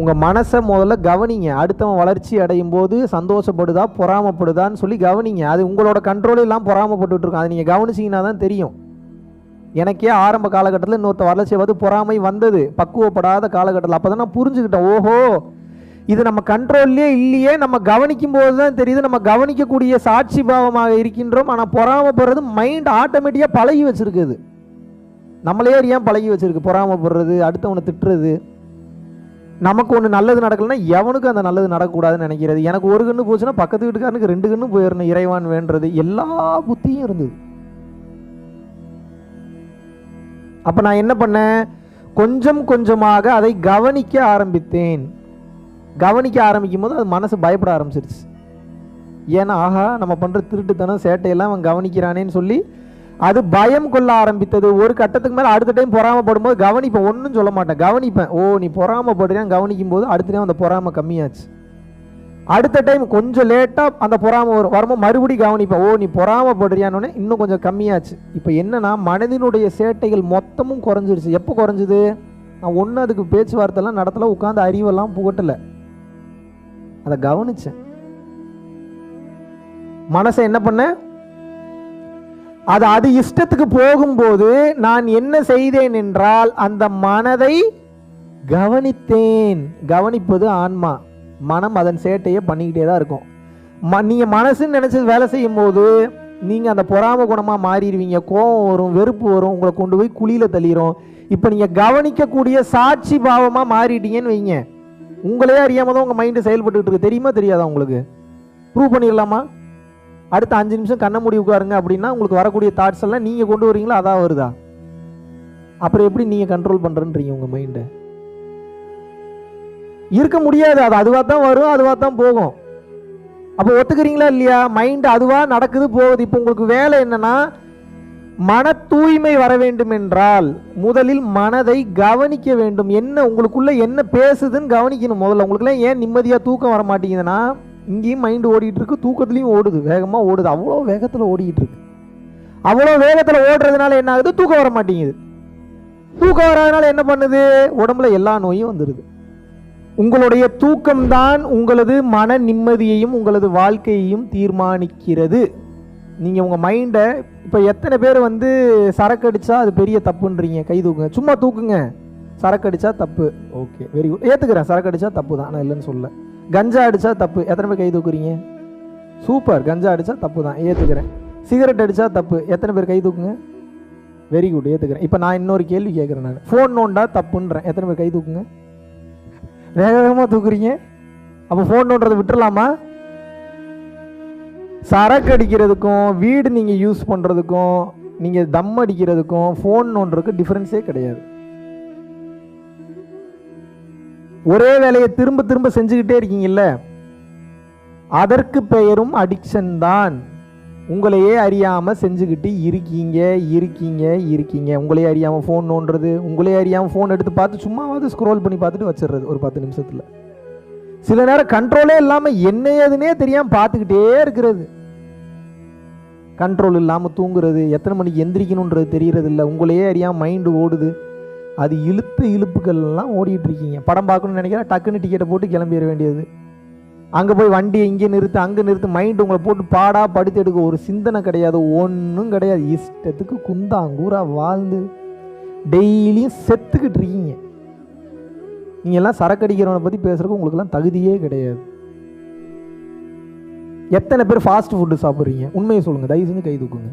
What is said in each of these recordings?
உங்கள் மனசை முதல்ல கவனிங்க. அடுத்தவன் வளர்ச்சி அடையும் போது சந்தோஷப்படுதா பொறாமப்படுதான்னு சொல்லி கவனிங்க. அது உங்களோட கண்ட்ரோலே எல்லாம் பொறாமப்பட்டுருக்கும் அதை நீங்கள் கவனிச்சிங்கன்னா தான் தெரியும். எனக்கே ஆரம்ப காலகட்டத்தில் இன்னொருத்த வளர்ச்சியை பார்த்து பொறாமை வந்தது. பக்குவப்படாத காலகட்டத்தில். அப்போ தான் நான் புரிஞ்சுக்கிட்டேன். ஓஹோ இது நம்ம கண்ட்ரோல்லே இல்லையே. நம்ம கவனிக்கும் போது தான் தெரியுது. நம்ம கவனிக்கக்கூடிய சாட்சி பாவமாக இருக்கின்றோம். ஆனால் பொறாமப்படுறது மைண்ட் ஆட்டோமேட்டிக்காக பழகி வச்சுருக்குது. நம்மளே ஏன் பழகி வச்சுருக்கு? பொறாமப்படுறது அடுத்தவனை திட்டுறது. நமக்கு ஒன்று நல்லது நடக்கலைன்னா எவனுக்கும் அந்த நல்லது நடக்கக்கூடாதுன்னு நினைக்கிறது. எனக்கு ஒரு கண்ணு போச்சுன்னா பக்கத்து வீட்டுக்காரனுக்கு ரெண்டு கண்ணு போயிடணும் இறைவான் வேண்டது எல்லா புத்தியும் இருந்தது. அப்போ நான் என்ன பண்ணேன்? கொஞ்சம் கொஞ்சமாக அதை கவனிக்க ஆரம்பித்தேன். கவனிக்க ஆரம்பிக்கும் போது அது மனசு பயப்பட ஆரம்பிச்சிருச்சு. ஏன்னா ஆஹா நம்ம பண்ணுற திருட்டுத்தனம் சேட்டையெல்லாம் அவன் கவனிக்கிறானேன்னு சொல்லி அது பயம் கொள்ள ஆரம்பித்தது. ஒரு கட்டத்துக்கு மேலே அடுத்த டைம் பொறாமப்படும் போது கவனிப்பேன். ஒன்றும் சொல்ல மாட்டேன். கவனிப்பேன். ஓ நீ பொறாமப்படுறியான்னு கவனிக்கும் போது அடுத்த டைம் அந்த பொறாமை கம்மியாச்சு. அடுத்த டைம் கொஞ்சம் லேட்டாக அந்த பொறாமை வரும். வரும்போது மறுபடியும் கவனிப்பேன். ஓ நீ பொறாமப்படுறியான்னு இன்னும் கொஞ்சம் கம்மியாச்சு. இப்போ என்னன்னா மனதினுடைய சேட்டைகள் மொத்தமும் குறைஞ்சிருச்சு. எப்போ குறைஞ்சிது? நான் ஒன்று அதுக்கு பேச்சுவார்த்தைலாம் நடத்தல உட்காந்து அறிவெல்லாம் புகட்டலை. அதை கவனிச்சேன். மனசை என்ன பண்ணேன்? அது அது இஷ்டத்துக்கு போகும்போது நான் என்ன செய்தேன் என்றால் அந்த மனதை கவனித்தேன். கவனிப்பது ஆன்மா. மனம் அதன் சேட்டையை பண்ணிக்கிட்டே தான் இருக்கும். ம நீங்கள் மனசுன்னு நினச்சி வேலை செய்யும் போது நீங்கள் அந்த பொறாம குணமாக மாறிடுவீங்க. கோபம் வரும் வெறுப்பு வரும் உங்களை கொண்டு போய் குழியில் தள்ளிடும் இப்போ நீங்கள் கவனிக்கக்கூடிய சாட்சி பாவமாக மாறிட்டீங்கன்னு வைங்க. உங்களே அறியாமல் தான் உங்கள் மைண்டு செயல்பட்டுக்கிட்டு இருக்கு. தெரியுமா தெரியாதா உங்களுக்கு? ப்ரூவ் பண்ணிடலாமா? அடுத்த அஞ்சு நிமிஷம் கண்ணை மூடி உட்காருங்க அப்படின்னா உங்களுக்கு வரக்கூடிய தாட்ஸ் எல்லாம் நீங்கள் கொண்டு வரீங்களா? அதான் வருதா? அப்புறம் எப்படி நீங்கள் கண்ட்ரோல் பண்ணுறன்றீங்க உங்கள் மைண்டை இருக்க முடியாது. அது அதுவாக தான் வரும் அதுவாக தான் போகும். அப்போ ஒத்துக்கிறீங்களா இல்லையா? மைண்ட் அதுவாக நடக்குது போகுது. இப்போ உங்களுக்கு வேலை என்னன்னா மன தூய்மை வர வேண்டும் என்றால் முதலில் மனதை கவனிக்க வேண்டும். என்ன உங்களுக்குள்ள என்ன பேசுதுன்னு கவனிக்கணும். முதல்ல உங்களுக்குலாம் ஏன் நிம்மதியாக தூக்கம் வர மாட்டேங்குதுன்னா இங்கேயும் மைண்டு ஓடிட்டு இருக்கு தூக்கத்துலேயும் ஓடுது. வேகமாக ஓடுது. அவ்வளோ வேகத்தில் ஓடிட்டு இருக்கு அவ்வளோ வேகத்தில் ஓடுறதுனால என்ன ஆகுது? தூக்கம் வர மாட்டேங்குது. தூக்கம் வராதனால என்ன பண்ணுது? உடம்புல எல்லா நோயும் வந்துடுது உங்களுடைய தூக்கம்தான் உங்களது மன நிம்மதியையும் உங்களது வாழ்க்கையையும் தீர்மானிக்கிறது. நீங்கள் உங்கள் மைண்டை இப்போ எத்தனை பேர் வந்து சரக்கு அடித்தா அது பெரிய தப்புன்றீங்க? கை தூக்குங்க. சும்மா தூக்குங்க. சரக்கு அடித்தா தப்பு. ஓகே வெரி குட் ஏற்றுக்கிறேன் சரக்கு அடித்தா தப்பு தான் நான் இல்லைன்னு சொல்ல கஞ்சா அடித்தா தப்பு. எத்தனை பேர் கை தூக்குறீங்க? சூப்பர் கஞ்சா அடித்தா தப்பு தான் ஏற்றுக்கிறேன் சிகரெட் அடித்தா தப்பு. எத்தனை பேர் கை தூக்குங்க? வெரி குட் ஏற்றுக்கிறேன் இப்போ நான் இன்னொரு கேள்வி கேட்குறேன் நான். ஃபோன் நோண்டா தப்புன்றேன். எத்தனை பேர் கை தூக்குங்க? வேக வேகமாக தூக்குறீங்க? அப்போ ஃபோன் நோண்டுறதை விட்டுறலாமா? சரக்கு அடிக்கிறதுக்கும் வீடு நீங்கள் யூஸ் பண்ணுறதுக்கும் நீங்கள் தம் அடிக்கிறதுக்கும் ஃபோன் நோண்டுறதுக்கு டிஃப்ரென்ஸே கிடையாது. ஒரே வேலையை திரும்ப திரும்ப செஞ்சுக்கிட்டே இருக்கீங்கல்ல? அதற்கு பெயரும் அடிக்ஷன் தான். உங்களையே அறியாமல் செஞ்சுக்கிட்டு இருக்கீங்க இருக்கீங்க இருக்கீங்க. உங்களையே அறியாமல் ஃபோன் நோண்டுறது உங்களையே அறியாமல் ஃபோன் எடுத்து பார்த்து சும்மாவது ஸ்க்ரோல் பண்ணி பார்த்துட்டு வச்சிடுறது ஒரு பத்து நிமிஷத்தில். சில நேரம் கண்ட்ரோலே இல்லாமல் என்ன ஏதுனே தெரியாமல் பார்த்துக்கிட்டே இருக்கிறது. கண்ட்ரோல் இல்லாமல் தூங்குறது எத்தனை மணிக்கு எந்திரிக்கணுன்றது தெரியறதில்ல. உங்களையே அறியாமல் மைண்டு ஓடுது. அது இழுத்து இழுப்புகள்லாம் ஓடிட்டு இருக்கீங்க படம் பார்க்கணும்னு நினைக்கிறேன் டக்குன்னு டிக்கெட்டை போட்டு கிளம்பிட வேண்டியது. அங்கே போய் வண்டியை இங்கே நிறுத்து அங்கே நிறுத்து மைண்டு உங்களை போட்டு பாடா படுத்து எடுக்க ஒரு சிந்தனை கிடையாது ஒன்றும் கிடையாது. இஷ்டத்துக்கு குந்தாங்கூரா வாழ்ந்து டெய்லியும் செத்துக்கிட்டு இருக்கீங்க. நீங்கள் எல்லாம் சரக்கு அடிக்கிறவனை பற்றி பேசுறதுக்கு உங்களுக்குலாம் தகுதியே கிடையாது. எத்தனை பேர் ஃபாஸ்ட் ஃபுட்டு சாப்பிட்றீங்க? உண்மையை சொல்லுங்கள் தயவு செஞ்சு கை தூக்குங்க.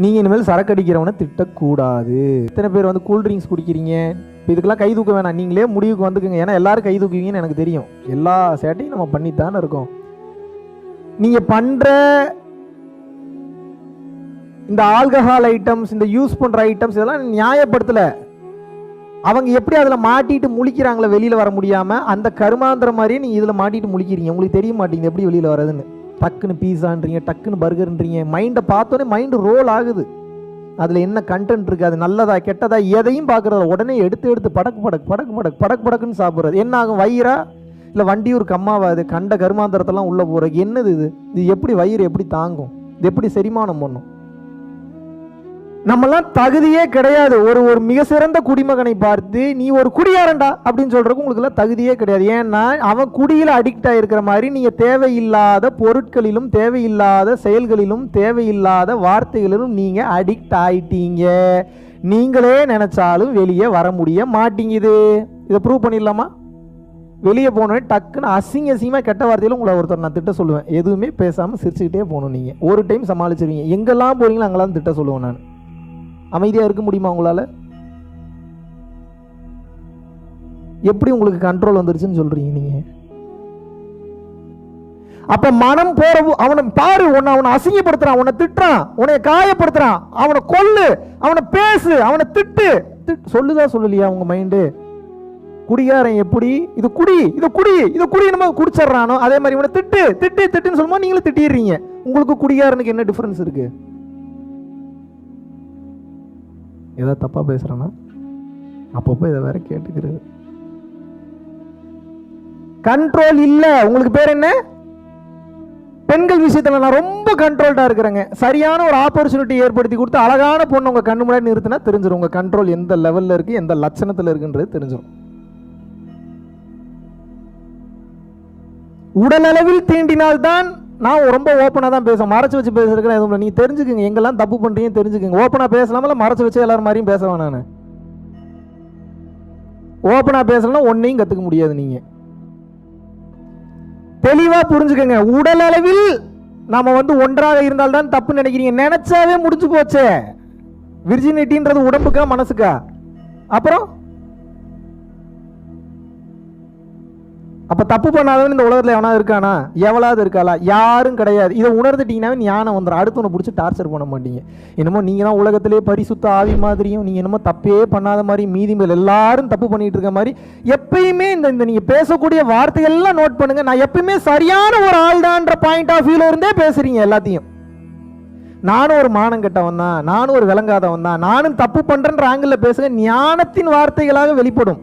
நீங்கள் இனிமேல் சரக்கு அடிக்கிறவனை திட்டக்கூடாது. எத்தனை பேர் வந்து கூல் ட்ரிங்க்ஸ் குடிக்கிறீங்க? இப்போ இதுக்கெல்லாம் கை தூக்க வேணாம். நீங்களே முடிவுக்கு வந்துக்குங்க. ஏன்னா எல்லோரும் கை தூக்குவீங்கன்னு எனக்கு தெரியும். எல்லா சேட்டையும் நம்ம பண்ணித்தானே இருக்கோம். நீங்கள் பண்ணுற இந்த ஆல்கஹால் ஐட்டம்ஸ் இந்த யூஸ் பண்ணுற ஐட்டம்ஸ் இதெல்லாம் நியாயப்படுத்தலை. அவங்க எப்படி அதில் மாட்டிட்டு முழிக்கிறாங்களே வெளியில் வர முடியாமல் அந்த கருமாந்திர மாதிரியே நீங்கள் இதில் மாட்டிட்டு முழிக்கிறீங்க. உங்களுக்கு தெரிய மாட்டேங்குது எப்படி வெளியில் வரதுன்னு டக்குன்னு பீஸான்றீங்க டக்குன்னு பர்கர்ன்றீங்க. மைண்டை பார்த்தோன்னே மைண்டு ரோல் ஆகுது. அதில் என்ன கண்டென்ட் இருக்குது அது நல்லதா கெட்டதா எதையும் பார்க்குறத உடனே எடுத்து எடுத்து படக்கு படக்கு படக்கு படக்கு படக்கு படக்குன்னு சாப்பிட்றது. என்ன ஆகும் வயிறா? இல்லை வண்டியூர் ஒரு கம்மாவாது கண்ட கருமாந்திரத்தெல்லாம் உள்ளே போகிறது என்னது இது? இது எப்படி வயிறு எப்படி தாங்கும்? இது எப்படி செரிமானம் பண்ணும்? நம்மலாம் தகுதியே கிடையாது. ஒரு ஒரு மிக சிறந்த குடிமகனை பார்த்து நீ ஒரு குடியாரண்டா அப்படின்னு சொல்கிறதுக்கு உங்களுக்குலாம் தகுதியே கிடையாது. ஏன்னா அவன் குடியில் அடிக்ட் ஆகிருக்கிற மாதிரி நீங்கள் தேவையில்லாத பொருட்களிலும் தேவையில்லாத செயல்களிலும் தேவையில்லாத வார்த்தைகளிலும் நீங்கள் அடிக்ட் ஆயிட்டீங்க. நீங்களே நினச்சாலும் வெளியே வர முடிய மாட்டேங்குது. இதை ப்ரூவ் பண்ணிடலாமா? வெளியே போனோடனே டக்குன்னு அசிங்க அசிங்கமாக கெட்ட வார்த்தையில் உங்களை ஒருத்தர் நான் திட்ட சொல்லுவேன். எதுவுமே பேசாமல் சிரிச்சுக்கிட்டே போகணும் நீங்கள் ஒரு டைம் சமாளிச்சிருவீங்க. எங்கெல்லாம் போகிறீங்களோ அங்கெல்லாம் திட்ட சொல்லுவேன் நான். அமைதியாக இருக்க முடியுமா உங்களால்? எப்படி உங்களுக்கு கண்ட்ரோல் வந்துருச்சுன்னு சொல்கிறீங்க நீங்கள் அப்ப மனம் போற அவனை பாரு உன்னை அவனை அசிங்கப்படுத்துறான் உன்னை திட்டுறான் உன்னை காயப்படுத்துறான். அவனை கொல்லு அவனை பேசு அவனை திட்டு. சொல்லுதா சொல்லலையா உங்க மைண்டு குடிகாரன் எப்படி? இது குடி இது குடி இது குடி நம்ம குடிச்சிடுறானோ அதே மாதிரி இவனை திட்டு திட்டு திட்டுன்னு சொல்லும்போது நீங்களும் திட்டிடுறீங்க. உங்களுக்கு குடிகாரனுக்கு என்ன டிஃபரன்ஸ் இருக்கு? ஏதாவது தப்பா பேசுறேன்னா அப்பப்போ இதை வேற கேட்டுக்கிறது. கண்ட்ரோல் இல்ல. உங்களுக்கு பேர் என்ன? பெண்கள் விஷயத்தில் நான் ரொம்ப கண்ட்ரோல்டா இருக்கிறேங்க. சரியான ஒரு ஆப்பர்ச்சுனிட்டி ஏற்படுத்தி கொடுத்து அழகான பொண்ணு உங்க கண்ணு முன்னாடி நிறுத்தினா தெரிஞ்சிடும் உங்க கண்ட்ரோல் எந்த லெவல்ல இருக்கு எந்த லட்சணத்துல இருக்குன்றது தெரிஞ்சிடும் உடலளவில் தீண்டினால்தான் நான் ரொம்ப ஓப்பனாக தான் பேசுவேன். மறைச்சு வச்சு பேசுறதுக்கு எதுவும் இல்லை. நீ தெரிஞ்சுக்கங்க. எங்கெல்லாம் தப்பு பண்ணுறீங்க தெரிஞ்சுக்கங்க. ஓப்பனாக பேசலாமல மறைச்சு வச்சு எல்லாரும் மாதிரியும் பேசுவேன் நான்? ஓப்பனாக பேசலன்னா ஒன்றையும் கற்றுக்க முடியாது நீங்கள் தெளிவாக புரிஞ்சுக்கங்க. உடல் அளவில் நாம வந்து ஒன்றாக இருந்தால்தான் தப்பு நினைக்கிறீங்க. நினைச்சாவே முடிஞ்சு போச்சே. விர்ஜினிட்டின்றது உடம்புக்கா மனசுக்கா? அப்புறம்? அப்போ தப்பு பண்ணாதவன் இந்த உலகத்தில் எவனாவது இருக்கானா? எவளாவது இருக்காளா? யாரும் கிடையாது. இதை உணர்ந்துட்டீங்கன்னாவே ஞானம் வந்துடும் அடுத்தவனை பிடிச்சி டார்ச்சர் பண்ண மாட்டீங்க. என்னமோ நீங்கள் தான் உலகத்திலே பரிசுத்த ஆவி மாதிரியும் நீங்கள் என்னமோ தப்பே பண்ணாத மாதிரி மீதி மேல் எல்லாரும் தப்பு பண்ணிகிட்டு இருக்க மாதிரி எப்பயுமே இந்த இந்த நீங்கள் பேசக்கூடிய வார்த்தைகள்லாம் நோட் பண்ணுங்கள் நான் எப்பயுமே சரியான ஒரு ஆள்தான்ற பாயிண்ட் ஆஃப் வியூவில் இருந்தே பேசுகிறீங்க எல்லாத்தையும். நானும் ஒரு மானம் கெட்டவன் தான். நானும் ஒரு விளங்காதவன் தான். நானும் தப்பு பண்ணுறேன்ற ஆங்கிளில் பேசுங்க. ஞானத்தின் வார்த்தைகளாக வெளிப்படும்.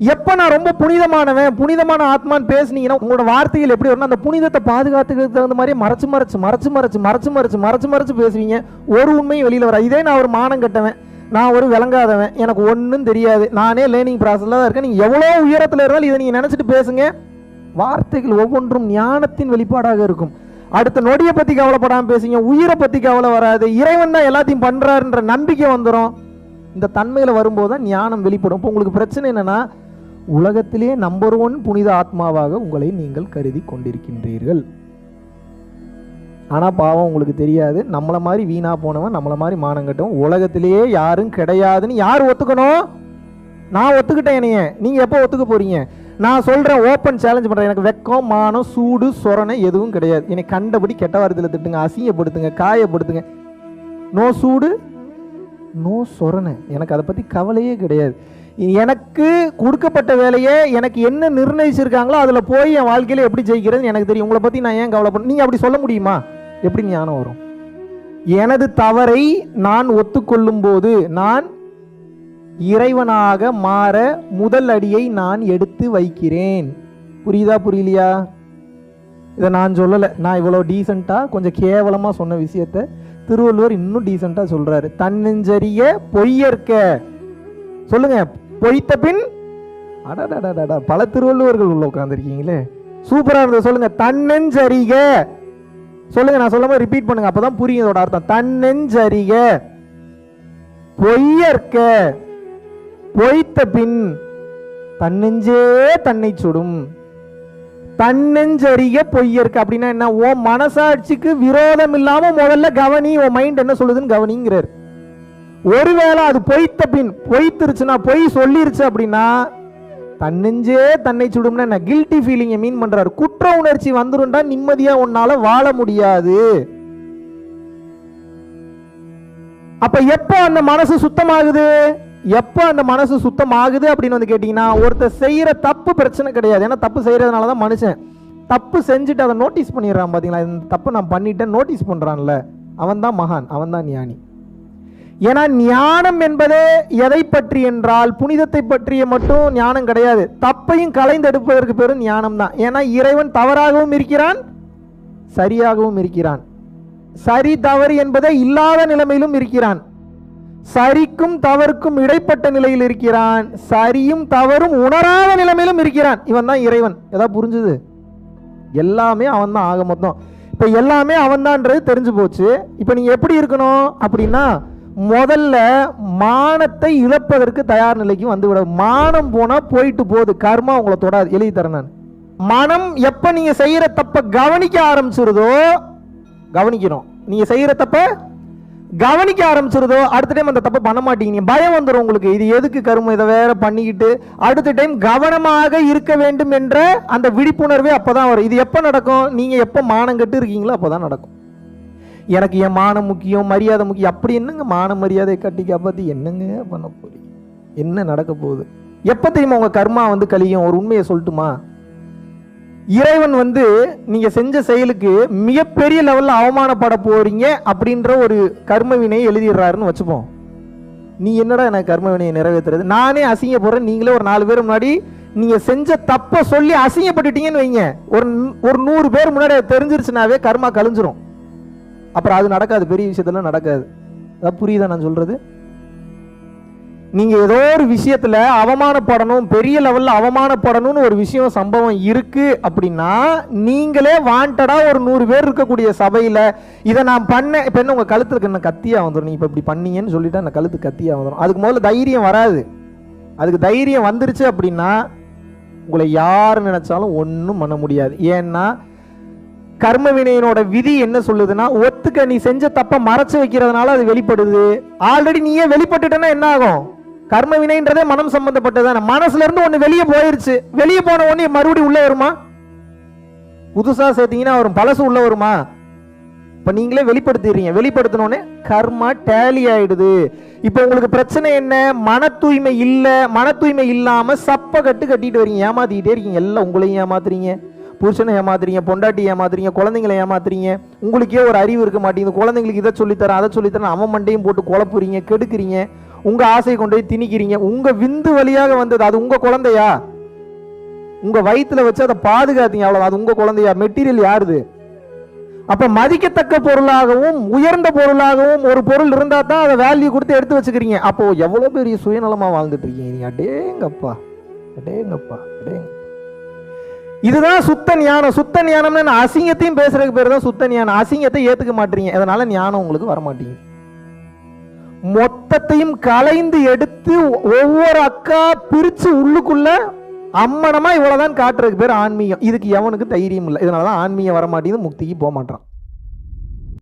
எப்போ நான் ரொம்ப புனிதமானவன் புனிதமான ஆத்மான்னு பேசுனீங்கன்னா உங்களோட வார்த்தைகள் எப்படி வரணும் அந்த புனிதத்தை பாதுகாத்துக்கிறதுக்கு தகுந்த மாதிரி மறைச்சு மறைச்சு மறைச்சு மறைச்சு மறைச்சு மறைச்சு மறைச்சு மறைச்சு பேசுவீங்க. ஒரு உண்மையும் வெளியில் வர இதே நான் ஒரு மானம் கட்டவன். நான் ஒரு விளங்காதவன். எனக்கு ஒன்றும் தெரியாது. நானே லேர்னிங் ப்ராசஸில் தான் இருக்கேன். நீங்கள் எவ்வளோ உயரத்தில் இருந்தாலும் இதை நீங்கள் நினச்சிட்டு பேசுங்க. வார்த்தைகள் ஒவ்வொன்றும் ஞானத்தின் வெளிப்பாடாக இருக்கும். அடுத்த நொடியை பற்றி கவலைப்படாமல் பேசுங்க. உயிரை பற்றி கவலை வராது. இறைவன் தான் எல்லாத்தையும் பண்ணுறாருன்ற நம்பிக்கை வந்துடும் இந்த தன்மையில் வரும்போது தான் ஞானம் வெளிப்படும். இப்போ உங்களுக்கு பிரச்சனை என்னென்னா உலகத்திலே நம்பர் ஒன் புனித ஆத்மாவாக உங்களை நீங்கள் கருதி கொண்டிருக்கின்றீர்கள். ஆனால் பாவம் உங்களுக்கு தெரியாது. நம்மளை மாதிரி வீணா போனவன் நம்மளை மாதிரி மானம் கட்டவன் உலகத்திலேயே யாரும் கிடையாதுன்னு யார் ஒத்துக்கணும்? நான் ஒத்துக்கிட்டேன் என்னைய. நீங்கள் எப்போ ஒத்துக்க போறீங்க? நான் சொல்கிறேன் ஓப்பன் சேலஞ்ச் பண்ணுறேன் எனக்கு வெக்கம் மானம் சூடு சொரணை எதுவும் கிடையாது. என்னை கண்டபடி கெட்ட வாரத்தில் திட்டுங்க அசிங்கப்படுத்துங்க காயப்படுத்துங்க. நோ சூடு நோ சொரணை. எனக்கு அதை பற்றி கவலையே கிடையாது. எனக்கு கொடுக்கப்பட்ட வேலையை எனக்கு என்ன நிர்ணயிச்சிருக்காங்களோ அதில் போய் என் வாழ்க்கையில் எப்படி ஜெயிக்கிறதுன்னு எனக்கு தெரியும். உங்களை பற்றி நான் ஏன் கவலைப்பட நீங்கள் அப்படி சொல்ல முடியுமா? எப்படி ஞானம் வரும்? எனது தவறை நான் ஒத்துக்கொள்ளும் போது நான் இறைவனாக மாற முதல் அடியை நான் எடுத்து வைக்கிறேன். புரியுதா புரியலையா? இதை நான் சொல்லலை. நான் இவ்வளோ டீசெண்டாக கொஞ்சம் கேவலமாக சொன்ன விஷயத்த திருவள்ளுவர் இன்னும் டீசெண்டாக சொல்கிறாரு தன்னெஞ்சரிய பொய்யற்க. சொல்லுங்க பொய்த்த பின் அடடடடடா பல திருவள்ளுவர்கள் உள்ள உட்காந்துருக்கீங்களே சூப்பரா இருந்தது. சொல்லுங்க தன்னெஞ்சரிக சொல்லுங்க நான் சொல்லும்போது ரிப்பீட் பண்ணுங்க. அப்பதான் புரியும் இதோட அர்த்தம். தன்னெஞ்சரிக பொய்யற்க. பொய்த்த பின் தன்னெஞ்சே தன்னை சுடும். தன்னெஞ்சறிய பொய்யற்க. அப்படின்னா என்ன? உன் மனசாட்சிக்கு விரோதம் இல்லாம முதல்ல கவனி உன் மைண்ட் என்ன சொல்லுதுன்னு கவனிங்கிறார். ஒருவேளை அது பொய்த்த பின் பொய்த்துருச்சுன்னா பொய் சொல்லிருச்சு அப்படின்னா தன்னெஞ்சே தன்னை சுடும்னா என்ன கில்ட்டி ஃபீலிங்கை மீன் பண்றாரு. குற்ற உணர்ச்சி வந்துருண்டா நிம்மதியா உன்னால வாழ முடியாது. அப்ப எப்போ அந்த மனசு சுத்தமாகுது? எப்போ அந்த மனசு சுத்தமாகுது அப்படின்னு வந்து கேட்டீங்கன்னா ஒருத்தர் செய்யற தப்பு பிரச்சனை கிடையாது. ஏன்னா தப்பு செய்யறதுனால தான் மனுஷன். தப்பு செஞ்சுட்டு அதை நோட்டீஸ் பண்ணிடுறான் பார்த்தீங்களா இந்த தப்பு நான் பண்ணிட்டேன் நோட்டீஸ் பண்ணுறான்ல அவன் தான் மகான் அவன் தான் ஞானி. ஏன்னா ஞானம் என்பதே எதை பற்றி என்றால் புனிதத்தை பற்றிய மட்டும் ஞானம் கிடையாது. தப்பையும் கலைந்தெடுப்பதற்கு பெரும் ஞானம் தான். ஏன்னா இறைவன் தவறாகவும் இருக்கிறான் சரியாகவும் இருக்கிறான். சரி தவறு என்பதே இல்லாத நிலைமையிலும் இருக்கிறான். சரிக்கும் தவறுக்கும் இடைப்பட்ட நிலையில் இருக்கிறான். சரியும் தவறும் உணராத நிலைமையிலும் இருக்கிறான். இவன் தான் இறைவன். ஏதாவது புரிஞ்சுது? எல்லாமே அவன் தான் ஆக மொத்தம். இப்போ எல்லாமே அவன் தான்ன்றது தெரிஞ்சு போச்சு. இப்போ நீங்கள் எப்படி இருக்கணும் அப்படின்னா முதல்ல மானத்தை இழப்பதற்கு தயார் நிலைக்கு வந்துவிட மானம் போனால் போயிட்டு போகுது. கர்மா உங்களை தொடாது. எழுதி தரேன் நான். மனம் எப்போ நீங்கள் செய்கிற தப்பை கவனிக்க ஆரம்பிச்சிருதோ கவனிக்கணும். நீங்கள் செய்கிற தப்பை கவனிக்க ஆரம்பிச்சிருதோ அடுத்த டைம் அந்த தப்பை பண்ண மாட்டீங்க. பயம் வந்துடும் உங்களுக்கு. இது எதுக்கு கருமம்? இதை வேற பண்ணிக்கிட்டு அடுத்த டைம் கவனமாக இருக்க வேண்டும் என்ற அந்த விழிப்புணர்வே அப்பதான் வரும். இது எப்போ நடக்கும்? நீங்கள் எப்போ மானம் கட்டு இருக்கீங்களோ அப்போதான் நடக்கும். எனக்கு என் மானம் முக்கியம் மரியாதை முக்கியம். அப்படி என்னங்க மான மரியாதை கட்டி காப்பாத்தி என்னங்க பண்ண போறீங்க? என்ன நடக்க போகுது? எப்போ தெரியுமா உங்கள் கர்மா வந்து கழியும்? ஒரு உண்மையை சொல்லட்டுமா? இறைவன் வந்து நீங்கள் செஞ்ச செயலுக்கு மிகப்பெரிய லெவலில் அவமானப்பட போறீங்க அப்படின்ற ஒரு கர்ம வினையை எழுதிடுறாருன்னு வச்சுப்போம். நீ என்னடா எனக்கு கர்ம வினையை நிறைவேற்றுறது நானே அசிங்க போகிறேன் நீங்களே ஒரு நாலு பேர் முன்னாடி நீங்கள் செஞ்ச தப்பை சொல்லி அசிங்கப்பட்டுட்டீங்கன்னு வைங்க. ஒரு ஒரு நூறு பேர் முன்னாடி தெரிஞ்சிருச்சுனாவே கர்மா கழிஞ்சிரும். அப்புறம் அது நடக்காது பெரிய விஷயத்துல நடக்காது. அதான் புரியுதா நான் சொல்கிறது நீங்கள் ஏதோ ஒரு விஷயத்தில் அவமானப்படணும் பெரிய லெவலில் அவமானப்படணும்னு ஒரு விஷயம் சம்பவம் இருக்குது அப்படின்னா நீங்களே வாண்டடாக ஒரு நூறு பேர் இருக்கக்கூடிய சபையில் இதை நான் பண்ணேன் இப்போ என்ன உங்கள் கழுத்துக்கு என்ன கத்தியாக வந்துடும் நீ இப்போ இப்படி பண்ணீங்கன்னு சொல்லிட்டு அந்த கழுத்து கத்தியாக வந்துடும் அதுக்கு முதல்ல தைரியம் வராது. அதுக்கு தைரியம் வந்துருச்சு அப்படின்னா உங்களை யார் நினச்சாலும் ஒன்றும் பண்ண முடியாது. ஏன்னா கர்ம வினையினோட விதி என்ன சொல்லுதுன்னா ஒத்துக்க நீ செஞ்ச தப்ப மறைச்சு வைக்கிறதுனால அது வெளிப்படுது. ஆல்ரெடி நீயே வெளிப்பட்டுட்டேன்னா என்ன ஆகும்? கர்ம வினைன்றதே மனம் சம்பந்தப்பட்டதான மனசுல இருந்து ஒண்ணு வெளியே போயிருச்சு. வெளியே போன உடனே மறுபடியும் உள்ள வருமா? புதுசா சேர்த்தீங்கன்னா வரும். பழசு உள்ள வருமா? இப்ப நீங்களே வெளிப்படுத்திடுறீங்க. வெளிப்படுத்தினோடனே கர்மா டேலி ஆயிடுது. இப்போ உங்களுக்கு பிரச்சனை என்ன? மன தூய்மை இல்ல. மன தூய்மை இல்லாம சப்ப கட்டு கட்டிட்டு வரீங்க. ஏமாத்திக்கிட்டே இருக்கீங்க. எல்லாம் உங்களையும் ஏமாத்துறீங்க. புருஷனை ஏமாத்துறீங்க பொண்டாட்டி ஏமாத்துறீங்க குழந்தைங்களை ஏமாத்துறீங்க. உங்களுக்கே ஒரு அறிவு இருக்க மாட்டேங்குது. குழந்தைங்களுக்கு இதை சொல்லித்தரேன் அதை சொல்லித்தரேன் அவன் மண்டையும் போட்டு குழப்புறீங்க கெடுக்குறீங்க. உங்கள் ஆசையை கொண்டு போய் திணிக்கிறீங்க. உங்கள் விந்து வழியாக வந்தது அது உங்கள் குழந்தையா? உங்கள் வயிற்றில் வச்சு அதை பாதுகாத்தீங்க அவ்வளோ அது உங்கள் குழந்தையா? மெட்டீரியல் யாருது? அப்போ மதிக்கத்தக்க பொருளாகவும் உயர்ந்த பொருளாகவும் ஒரு பொருள் இருந்தால் தான் அதை வேல்யூ கொடுத்து எடுத்து வச்சுக்கிறீங்க. அப்போது எவ்வளோ பெரிய சுயநலமாக வாழ்ந்துட்டு இருக்கீங்க. நீங்க அடேங்கப்பா அடேங்கப்பா அடேங்க இதுதான் சுத்த ஞானம். சுத்த ஞானம்னு நான் அசிங்கத்தையும் பேசுறதுக்கு பேர் தான் சுத்த ஞானம். அசிங்கத்தை ஏத்துக்க மாட்டீங்க. அதனால ஞானம் உங்களுக்கு வர மாட்டேங்குது மொத்தத்தையும் கலைந்து எடுத்து ஒவ்வொரு அக்கா பிரிச்சு உள்ளுக்குள்ள அம்மனமா இவ்வளவுதான் காட்டுறதுக்கு பேர் ஆன்மீகம். இதுக்கு எவனுக்கு தைரியம் இல்லை. இதனாலதான் ஆன்மீகம் வரமாட்டேங்குது முக்திக்கு போக மாட்டான்